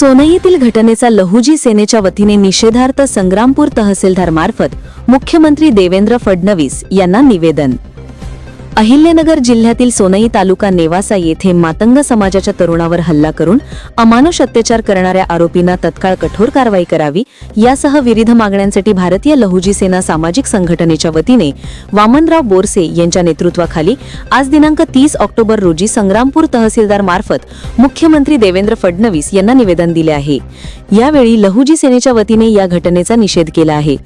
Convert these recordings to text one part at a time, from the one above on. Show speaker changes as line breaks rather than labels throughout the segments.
सोनईतील घटनेचा लहुजी सेनेच्या वतीने निषेधार्थ संग्रामपूर तहसीलदार मार्फत मुख्यमंत्री देवेंद्र फडणवीस यांना निवेदन. अहिल्यनगर जिल्ह्यातील सोनई तालुका नेवासा येथे मातंग समाजाच्या तरुणावर हल्ला करून अमानुष अत्याचार करणाऱ्या आरोपींना तत्काळ कठोर कारवाई करावी यासह विविध मागण्यांसाठी भारतीय लहुजी सेना सामाजिक संघटनेच्या वतीने वामनराव बोरसे यांच्या नेतृत्वाखाली आज दिनांक तीस ऑक्टोबर रोजी संग्रामपूर तहसीलदार मार्फत मुख्यमंत्री देवेंद्र फडणवीस यांना निवेदन दिले आहे. यावेळी लहुजी सेनेच्या वतीने या घटनेचा निषेध केला आहे.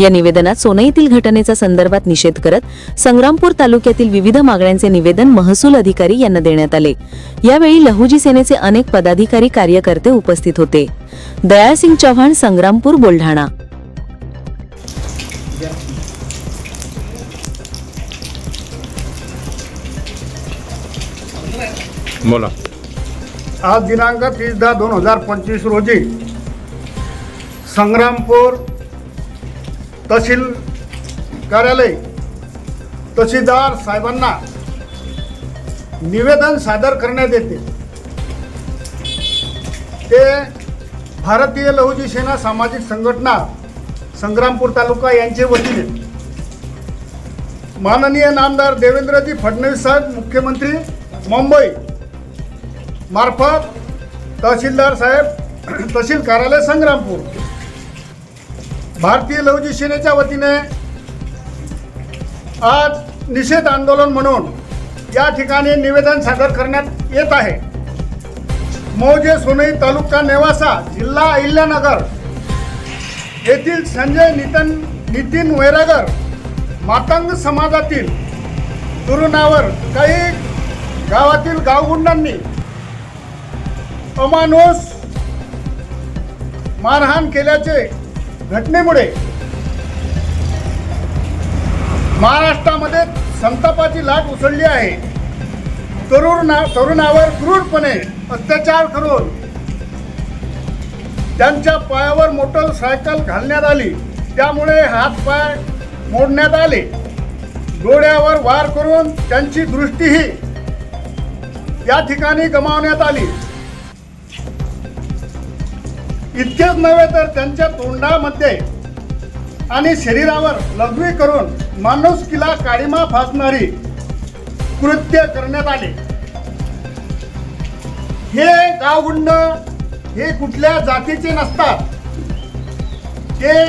या निवेदनात सोनईतील घटनेचा संदर्भात निषेध करत संग्रामपूर तालुक्यातील विविध मागण्यांचे निवेदन महसूल अधिकारी यांना देण्यात आले. यावेळी लहुजी सेनेचे अनेक पदाधिकारी कार्यकर्ते उपस्थित होते. दयाळसिंग चव्हाण संग्रामपूर बुलढाणा.
बोला.
आज दिनांक तीस दहा दोन हजार पंचवीस रोजी संग्रामपूर तहसील कार्यालय तहसीलदार साहेबांना निवेदन सादर करण्यात येते. ते भारतीय लहुजी सेना सामाजिक संघटना संग्रामपूर तालुका यांचे वतीने माननीय नामदार देवेंद्रजी फडणवीस साहेब मुख्यमंत्री मुंबई मार्फत तहसीलदार साहेब तहसील कार्यालय संग्रामपूर. भारतीय लहुजी सेनेच्या वतीने आज निषेध आंदोलन म्हणून या ठिकाणी निवेदन सादर करण्यात येत आहे. मौजे सोनई तालुका नेवासा जिल्हा अहिल्यानगर येथील संजय नितन नितीन वैरागर मातंग समाजातील तरुणावर काही गावातील गावगुंडांनी अमानुष मारहाण केल्याचे घटनेमुळे महाराष्ट्रामध्ये संतापाची लाट उसळली आहे. तरुणा तरुणावर क्रूरपणे अत्याचार करून त्यांच्या पायावर मोटरसायकल घालण्यात आली. त्यामुळे हातपाय मोडण्यात आले. डोळ्यावर वार करून त्यांची दृष्टीही या ठिकाणी गमावण्यात आली. इतकेच नव्हे तर त्यांच्या तोंडामध्ये आणि शरीरावर लघवी करून माणुसकीला काळीमा फासणारी कृत्य करण्यात आले. हे गावगुंड हे कुठल्या जातीचे नसतात. ते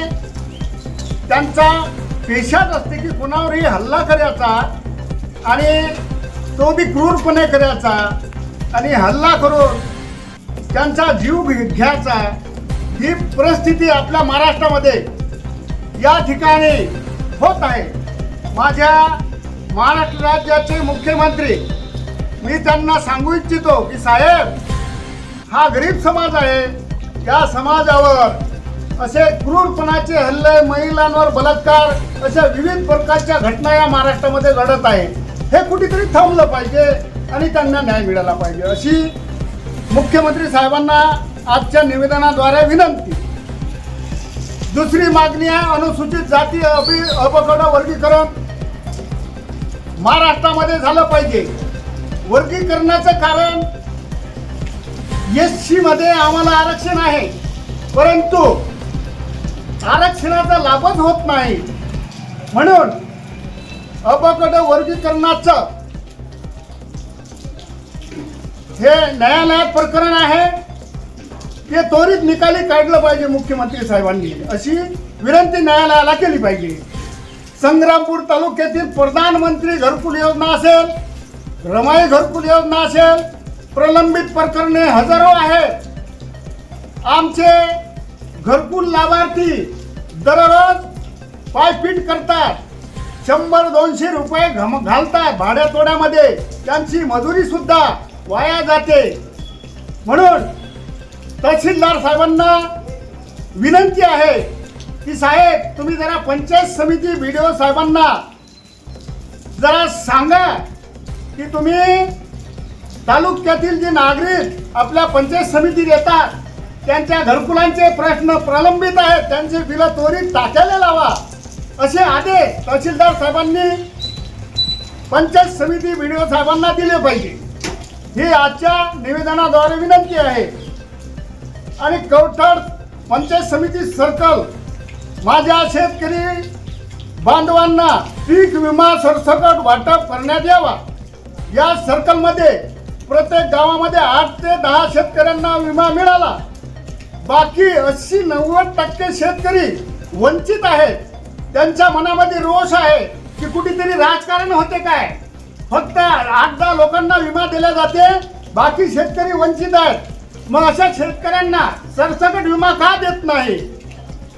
त्यांचा पेशाच असते की कुणावरही हल्ला करायचा आणि तो बी क्रूरपणे करायचा आणि हल्ला करून त्यांचा जीव घ्यायचा ही परिस्थिती आपल्या महाराष्ट्रामध्ये या ठिकाणी होत आहे. माझ्या महाराष्ट्र राज्याचे मुख्यमंत्री मी त्यांना सांगू इच्छितो की साहेब हा गरीब समाज आहे. या समाजावर असे क्रूरपणाचे हल्ले महिलांवर बलात्कार अशा विविध प्रकारच्या घटना या महाराष्ट्रामध्ये घडत आहे हे कुठेतरी थांबलं पाहिजे आणि त्यांना न्याय मिळाला पाहिजे अशी मुख्यमंत्री साहेबांना आजच्या निवेदनाद्वारे विनंती. दुसरी मागणी आहे अनुसूचित जाती अभि अपगड वर्गीकरण महाराष्ट्रामध्ये झालं पाहिजे. वर्गीकरणाचं कारण एस सी मध्ये आम्हाला आरक्षण आहे. परंतु आरक्षणाचा लाभच होत नाही. म्हणून अपगड वर्गीकरणाचं हे न्यायालयात प्रकरण आहे. ते त्वरित निकाली काढलं पाहिजे मुख्यमंत्री साहेबांनी. अशी विनंती न्यायालयाला केली पाहिजे. संग्रामपूर तालुक्यातील प्रधानमंत्री घरकुल योजना असेल रमाई घरकुल योजना असेल प्रलंबित प्रकरणे हजारो आहेत. आमचे घरकुल लाभार्थी दररोज पायपीट करतात. शंभर दोनशे रुपये घम घालतात भाड्यातोड्यामध्ये. त्यांची मजुरी सुद्धा वाया जाते. म्हणून तहसीलदार साहेबांना विनंती आहे की साहेब तुम्ही जरा पंचायत समिती बी डी ओ साहेबांना जरा सांगा की तुम्ही तालुक्यातील जे नागरिक आपल्या पंचायत समितीत येतात त्यांच्या घरकुलांचे प्रश्न प्रलंबित आहेत त्यांचे बिलं त्वरित टाकायला लावा असे आदेश तहसीलदार साहेबांनी पंचायत समिती बी डी ओ साहेबांना दिले पाहिजे. ही आजच्या निवेदनाद्वारे विनंती आहे. आणि कवठाड पंचायत समिती सर्कल. माझ्या शेतकरी बांधवांना पीक विमा सरसकट वाटप करण्यात यावा. या सर्कलमध्ये प्रत्येक गावामध्ये आठ ते दहा शेतकऱ्यांना विमा मिळाला. बाकी अस्सी नव्वद टक्के शेतकरी वंचित आहेत. त्यांच्या मनामध्ये रोष आहे की कुठेतरी राजकारण होते काय? फक्त आठ दहा लोकांना विमा दिला जाते बाकी शेतकरी वंचित आहेत. मग अशा शेतकऱ्यांना सरसकट विमा का देत नाही?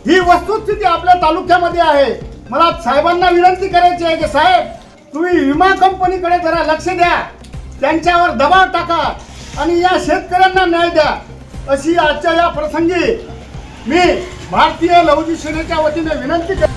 ही वस्तुस्थिती आपल्या तालुक्यामध्ये आहे. मला साहेबांना विनंती करायची आहे की साहेब तुम्ही विमा कंपनीकडे जरा लक्ष द्या. त्यांच्यावर दबाव टाका आणि या शेतकऱ्यांना न्याय द्या. अशी आजच्या या प्रसंगी मी भारतीय लहुजी सेनेच्या वतीने विनंती करतो.